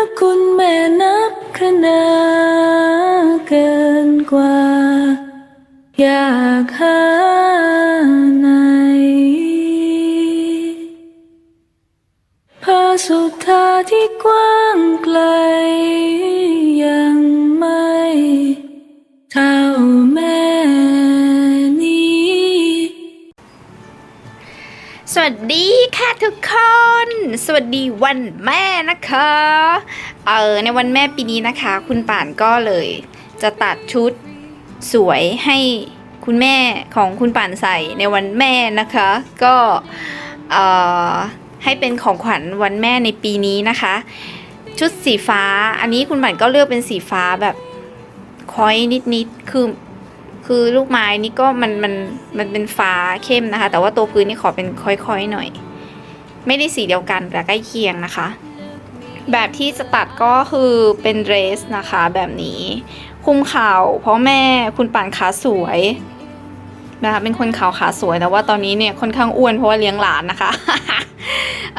ระคุณแม่นับคะนาเกินกว่า อยากหาในพระสุธาที่กว้าง วัสดีค่ะทุกคน สวัสดีวันแม่นะคะ เออในวันแม่ปีนี้นะคะ คุณป่านก็เลย จะตัดชุดสวยให้คุณแม่ของคุณป่านใส่ในวันแม่นะคะ ก็เอ่อให้เป็นของขวัญวันแม่ในปีนี้นะคะ ชุดสีฟ้าอันนี้คุณป่านก็เลือกเป็นสีฟ้าแบบคอยนิดๆคือ คือลูกไม้นี่ก็มันมันมันเป็นฟ้าเข้มนะคะ แต่ว่าตัวพื้นนี่ขอเป็นค่อยๆหน่อย ไม่ได้สีเดียวกันแต่ใกล้เคียงนะคะ แบบที่จะตัดก็คือเป็นเดรสนะคะ แบบนี้คุมเข่าเพราะแม่คุณป่านขาสวยนะคะเป็นคนขาวขาสวยแต่ว่าตอนนี้เนี่ยค่อนข้างอ้วนเพราะว่าเลี้ยงหลานนะคะ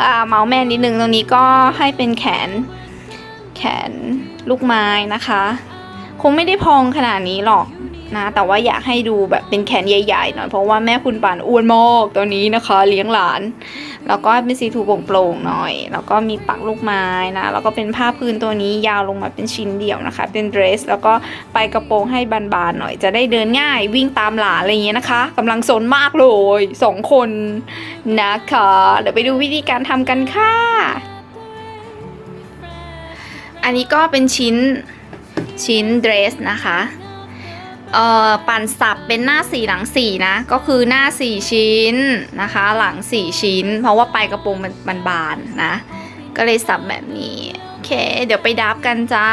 อ่าเมาส์แม่นิดนึงตรงนี้ก็ให้เป็นแขนแขนลูกไม้นะคะ คงไม่ได้พองขนาดนี้หรอก นะแต่ว่าอยากให้ดูแบบเป็นแขนใหญ่ๆหน่อยเพราะว่าแม่คุณป่านอ้วนมากตอนนี้นะคะ เลี้ยงหลาน แล้วก็เป็นสีถูโปร่งๆหน่อย แล้วก็มีปักลูกไม้นะแล้วก็เป็นผ้าพื้นตัวนี้ยาวลงมาเป็นชิ้นเดียวนะคะ เป็นเดรส แล้วก็ไปกระโปรงให้บานๆหน่อย จะได้เดินง่ายวิ่งตามหลานอะไรอย่างเงี้ยนะคะกำลังสนมากเลยสองคนนะคะเดี๋ยวไปดูวิธีการทำกันค่ะอันนี้ก็เป็นชิ้นชิ้นเดรสนะคะ เอ่อปั่นสับเป็นหน้าสี่หลังสี่นะ ก็คือหน้าสี่ชิ้นนะคะ หลังสี่ชิ้น เพราะว่าปลายกระโปรงมันมันบานนะ ก็เลยสับแบบนี้ โอเค เดี๋ยวไปดับกันจ้า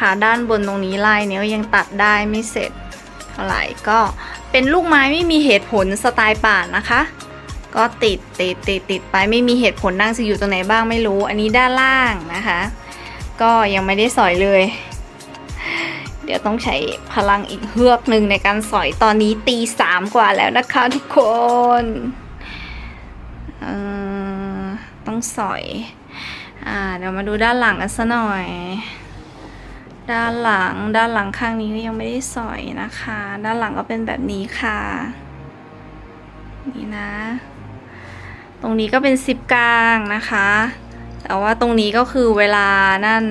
ค่ะด้านบนตรงนี้ลายเนี้ยยังตัดได้ไม่เสร็จเท่าไหร่ก็เป็นลูกไม้ไม่มีเหตุผลสไตล์ป่านนะคะ ก็ติดติดติดติดไปไม่มีเหตุผลนั่งจะอยู่ตรงไหนบ้างไม่รู้ อันนี้ด้านล่างนะคะ ก็ยังไม่ได้สอยเลย เดี๋ยวต้องใช้พลังอีกเฮือกหนึ่งในการสอยตอนนี้ตีสามกว่าแล้วนะคะทุกคนต้องสอยอเดี๋ยวมาดูด้านหลังกันซะหน่อย ด้านหลัง ด้านหลังข้างนี้ก็ยังไม่ได้สอยนะคะ ด้านหลังก็เป็นแบบนี้ค่ะ นี่นะ ตรงนี้ก็เป็นซิปกลางนะคะ แต่ว่าตรงนี้ก็คือเวลานั่น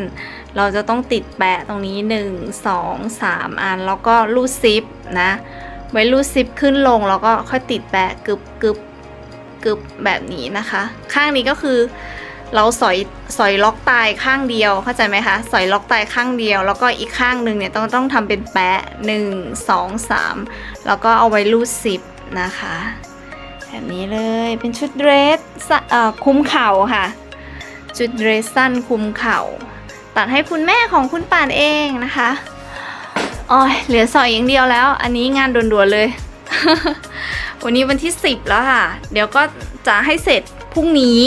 เราจะต้องติดแปะตรงนี้ 1 2 3 อัน แล้วก็รูดซิปนะ ไว้รูดซิปขึ้นลงแล้วก็ค่อยติดแปะกึบกึบกึบแบบนี้นะคะ ข้างนี้ก็คือ เราสอยสอยล็อกตายข้างเดียวเข้าใจไหมคะสอยล็อกตายข้างเดียว แล้วก็อีกข้างหนึ่งเนี่ยต้องต้องทำเป็นแปะหนึ่งสองสามแล้วก็เอาไว้รูดซิปนะคะแบบนี้เลยเป็นชุดเดรสเอ่อคุมเข่าค่ะ ชุดเดรสสั้นคุมเข่า ตัดให้คุณแม่ของคุณป่านเองนะคะอ๋อเหลือสอยอย่างเดียวแล้ว อันนี้งานด่วนๆเลย วันนี้วันที่ 10 แล้วค่ะ เดี๋ยวก็จะให้เสร็จพรุ่งนี้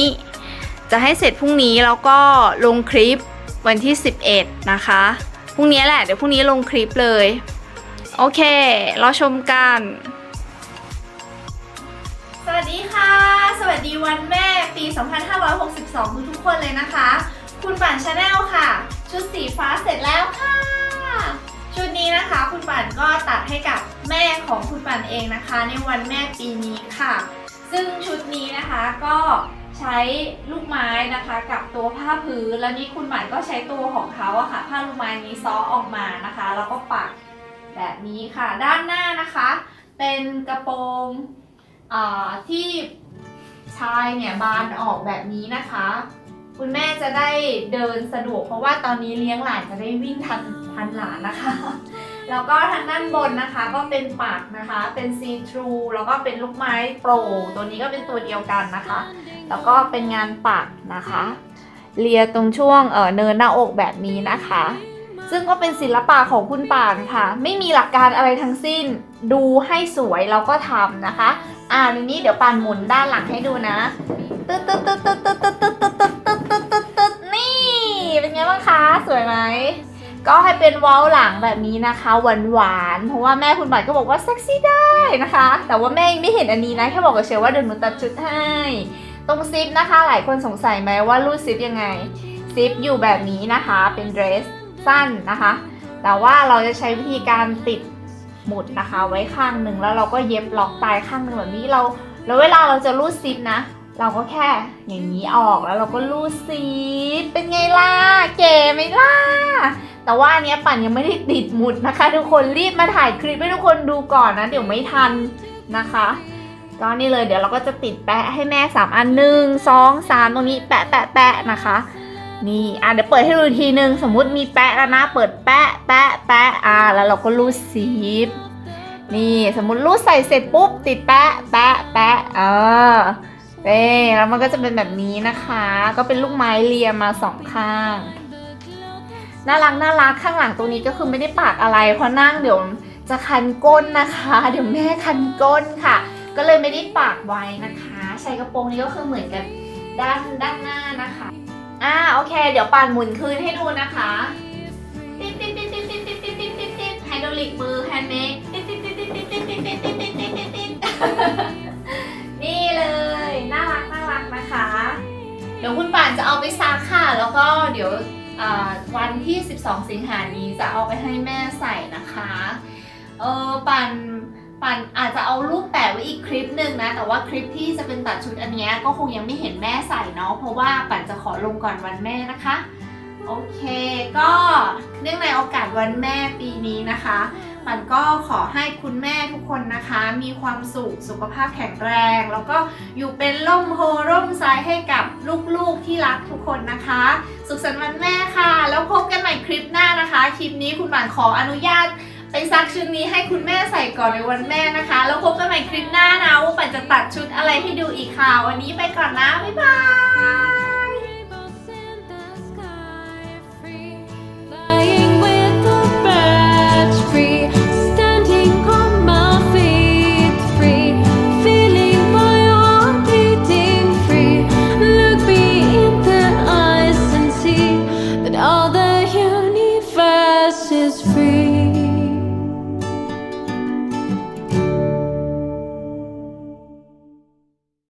จะให้เสร็จพรุ่งนี้แล้วก็ลงคลิปวันที่ 11 นะคะพรุ่งนี้แหละ เดี๋ยวพรุ่งนี้ลงคลิปเลย โอเครอชมกัน สวัสดีค่ะ สวัสดีวันแม่ปี 2562 ทุกๆคนเลยนะคะ คุณป่านชาแนลค่ะ ชุดสีฟ้าเสร็จแล้วค่ะ ชุดนี้นะคะ คุณป่านก็ตัดให้กับแม่ของคุณป่านเองนะคะ ในวันแม่ปีนี้ค่ะ ซึ่งชุดนี้นะคะก็ ใช้ลูกไม้นะคะกับตัวผ้าพื้น แล้วนี่คุณหมายก็ใช้ตัวของเขาอะค่ะ ผ้าลูกไม้นี้ซ้อออกมานะคะ แล้วก็ปักแบบนี้ค่ะ ด้านหน้านะคะ เป็นกระโปรงที่ชายเนี่ยบานออกแบบนี้นะคะ คุณแม่จะได้เดินสะดวกเพราะว่าตอนนี้เลี้ยงหลานจะได้วิ่งทันทันหลานนะคะ แล้วก็ทางด้านบนนะคะก็เป็นปักนะคะเป็นซีทรูแล้วก็เป็นลูกไม้โปร่งตัวนี้ก็เป็นตัวเดียวกันนะคะ แล้วก็เป็นงานปักนะคะเลียตรงช่วงเออเนินหน้าอกแบบนี้นะคะ ซึ่งก็เป็นศิลปะของคุณปานค่ะ ไม่มีหลักการอะไรทั้งสิ้น ดูให้สวยแล้วก็ทำนะคะ อ่าทีนี้เดี๋ยวปานหมุนด้านหลังให้ดูนะตึ๊ดตึ๊ดตึ๊ดตึ๊ดตึ๊ดตึ๊ดตึ๊ดตึ๊ดตึ๊ดตึ๊ดตึ๊ดนี่เป็นไงบ้างคะ สวยไหม ก็ให้เป็นเว้าหลังแบบนี้นะคะหวานหวานๆเพราะว่าแม่คุณป่านก็บอกว่าเซ็กซี่ได้นะคะ แต่ว่าแม่ยังไม่เห็นอันนี้นะแค่บอกกับเชลว่าเดี๋ยวหนูตัดชุดให้ ตรงซิปนะคะ หลายคนสงสัยไหมว่ารูดซิปยังไงซิปอยู่แบบนี้นะคะเป็นเดรสสั้นนะคะ แต่ว่าเราจะใช้วิธีการติดหมุดนะคะ ไว้ข้างหนึ่งแล้วเราก็เย็บล็อกปลายข้างหนึ่งแบบนี้เรา แล้วเวลาเราจะรูดซิปนะ เราก็แค่อย่างนี้ออกแล้วเราก็รูดซิปเป็นไงล่ะเก๋ไหมล่ะ แต่ว่าอันนี้ปั่นยังไม่ได้ติดหมุดนะคะ ทุกคนรีบมาถ่ายคลิปให้ทุกคนดูก่อนนะ เดี๋ยวไม่ทันนะคะก็นี่เลยเดี๋ยวเราก็จะติดแปะให้แม่สามอันหนึ่งสองสามตรงนี้แปะแปะแปะนะคะนี่อะเดี๋ยวเปิดให้ดูอีกทีนึงสมมุติมีแปะแล้วนะ เปิดแปะแปะแปะอ่าแล้วเราก็รูดซิปนี่สมมุติรูดใส่เสร็จปุ๊บติดแปะแปะแปะเออ เต้แล้วมันก็จะเป็นแบบนี้นะคะ ก็เป็นลูกไม้เรียมาสองข้างน่ารักน่ารักข้างหลังตรงนี้ก็คือไม่ได้ปากอะไรเพราะนั่งเดี๋ยวจะคันก้นนะคะ เดี๋ยวแม่คันก้นค่ะ ก็เลยไม่ได้ปากไว้นะคะใช้กระโปรงนี้ก็คือเหมือนกันด้านด้านหน้านะคะอ่าโอเค เดี๋ยวปานหมุนคืนให้ดูนะคะติ๊ดติ๊ดติ๊ดติ๊ดติ๊ดติ๊ดติ๊ดติ๊ดติ๊ดติ๊ดไฮดรอลิกมือแฮนด์เมดติ๊ดติ๊ดติ๊ดติ๊ด จะเอาไปซักค่ะ แล้วก็เดี๋ยววันที่ 12 สิงหานี้จะเอาไปให้แม่ใส่นะคะเออปันปันอาจจะเอารูปแปะไว้อีกคลิปหนึ่งนะ แต่ว่าคลิปที่จะเป็นตัดชุดอันเนี้ยก็คงยังไม่เห็นแม่ใส่เนาะเพราะว่าปันจะขอลงก่อนวันแม่นะคะ โอเค ก็เนื่องในโอกาสวันแม่ปีนี้นะคะ ปันก็ขอให้คุณแม่ทุกคนนะคะ มีความสุขสุขภาพแข็งแรง แล้วก็อยู่เป็นร่มโพร่มไซให้กับลูกๆที่รักทุกคนนะคะ สุขสันต์วันแม่ค่ะ แล้วพบกันใหม่คลิปหน้านะคะ คลิปนี้คุณหมานขออนุญาตไปซักชุดนี้ให้คุณแม่ใส่ก่อนในวันแม่นะคะ แล้วพบกันใหม่คลิปหน้านะว่าปันจะตัดชุดอะไรให้ดูอีกค่ะ วันนี้ไปก่อนนะ บ๊ายบาย